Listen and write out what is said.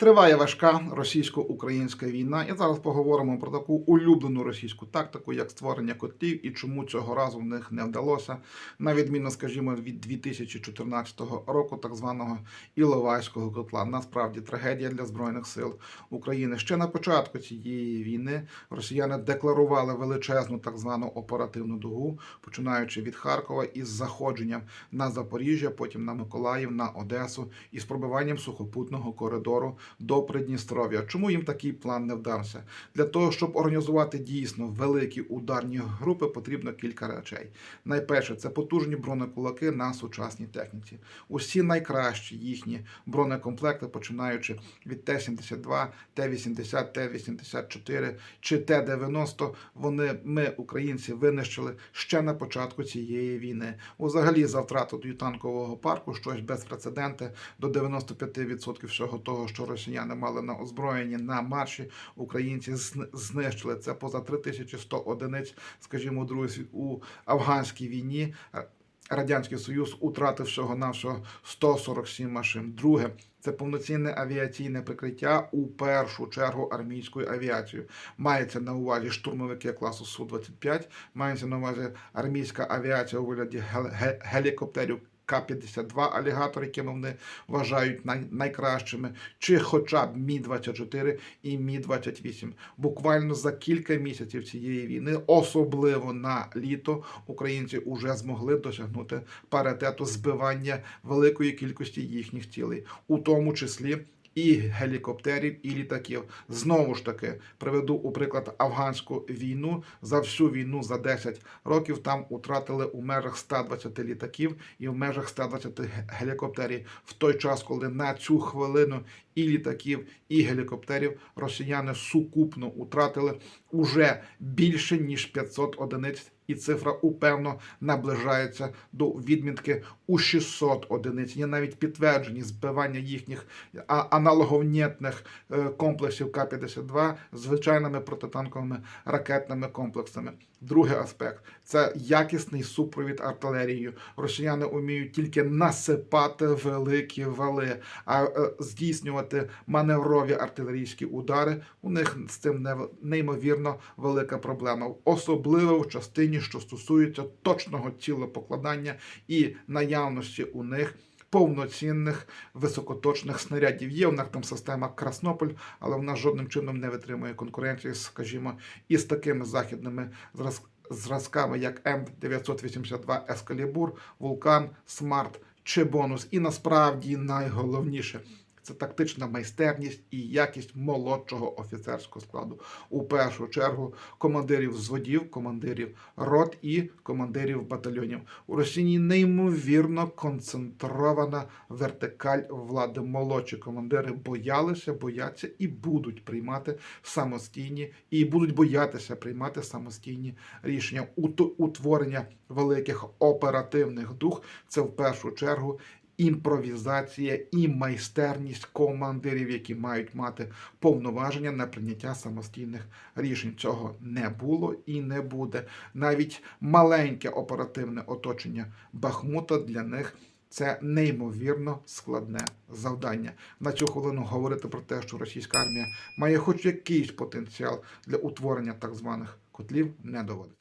Триває важка російсько-українська війна, і зараз поговоримо про таку улюблену російську тактику, як створення котлів, і чому цього разу в них не вдалося, на відміну, скажімо, від 2014 року, так званого Іловайського котла. Насправді трагедія для збройних сил України. Ще на початку цієї війни росіяни декларували величезну так звану оперативну дугу, починаючи від Харкова із заходженням на Запоріжжя, потім на Миколаїв, на Одесу із пробиванням сухопутного коридору до Придністров'я. Чому їм такий план не вдався? Для того, щоб організувати дійсно великі ударні групи, потрібно кілька речей. Найперше, це потужні бронекулаки на сучасній техніці. Усі найкращі їхні бронекомплекти, починаючи від Т-72, Т-80, Т-84 чи Т-90, вони ми, українці, винищили ще на початку цієї війни. Взагалі, за втрату танкового парку щось безпрецеденте до 95% всього того, що росіяни мали на озброєнні на марші, українці зн- знищили це поза 3100 одиниць, скажімо, друзі, у афганській війні. Е, Радянський Союз утратив всього навсього 147 машин. Друге, це повноцінне авіаційне прикриття у першу чергу армійською авіацією. Мається на увазі штурмовики класу Су-25, мається на увазі армійська авіація у вигляді гел- ге- гелікоптерів. К-52 алігатор, якими вони вважають най- найкращими, чи хоча б Мі-24 і Мі-28. Буквально за кілька місяців цієї війни, особливо на літо, українці вже змогли досягнути паритету збивання великої кількості їхніх цілей, у тому числі. І гелікоптерів, і літаків. Знову ж таки, приведу у приклад афганську війну. За всю війну за 10 років там утратили у межах 120 літаків і в межах 120 ге- гелікоптерів. В той час, коли на цю хвилину і літаків, і гелікоптерів росіяни сукупно утратили уже більше ніж 500 одиниць. І цифра упевно наближається до відмітки у 600 одиниць. Є навіть підтверджені збивання їхніх аналоговнітних е, комплексів К-52 звичайними протитанковими ракетними комплексами. Другий аспект це якісний супровід артилерією. Росіяни вміють тільки насипати великі вали, а е, здійснювати маневрові артилерійські удари. У них з цим неймовірно велика проблема, особливо в частині, що стосується точного цілопокладання і наявності у них. Повноцінних високоточних снарядів є. У них там система Краснополь, але вона жодним чином не витримує конкуренції, скажімо, із такими західними зраз- зразками, як М982 Ескалібур, Вулкан, Смарт чи Бонус. І насправді найголовніше. Це тактична майстерність і якість молодшого офіцерського складу. У першу чергу командирів взводів, командирів рот і командирів батальйонів. У Росії неймовірно концентрована вертикаль влади. Молодші командири боялися, бояться і будуть приймати самостійні, і будуть боятися приймати самостійні рішення. Ут- Утворення великих оперативних дух це в першу чергу імпровізація і майстерність командирів, які мають мати повноваження на прийняття самостійних рішень. Цього не було і не буде. Навіть маленьке оперативне оточення Бахмута для них. Це неймовірно складне завдання. На цю хвилину говорити про те, що російська армія має хоч якийсь потенціал для утворення так званих котлів, не доводиться.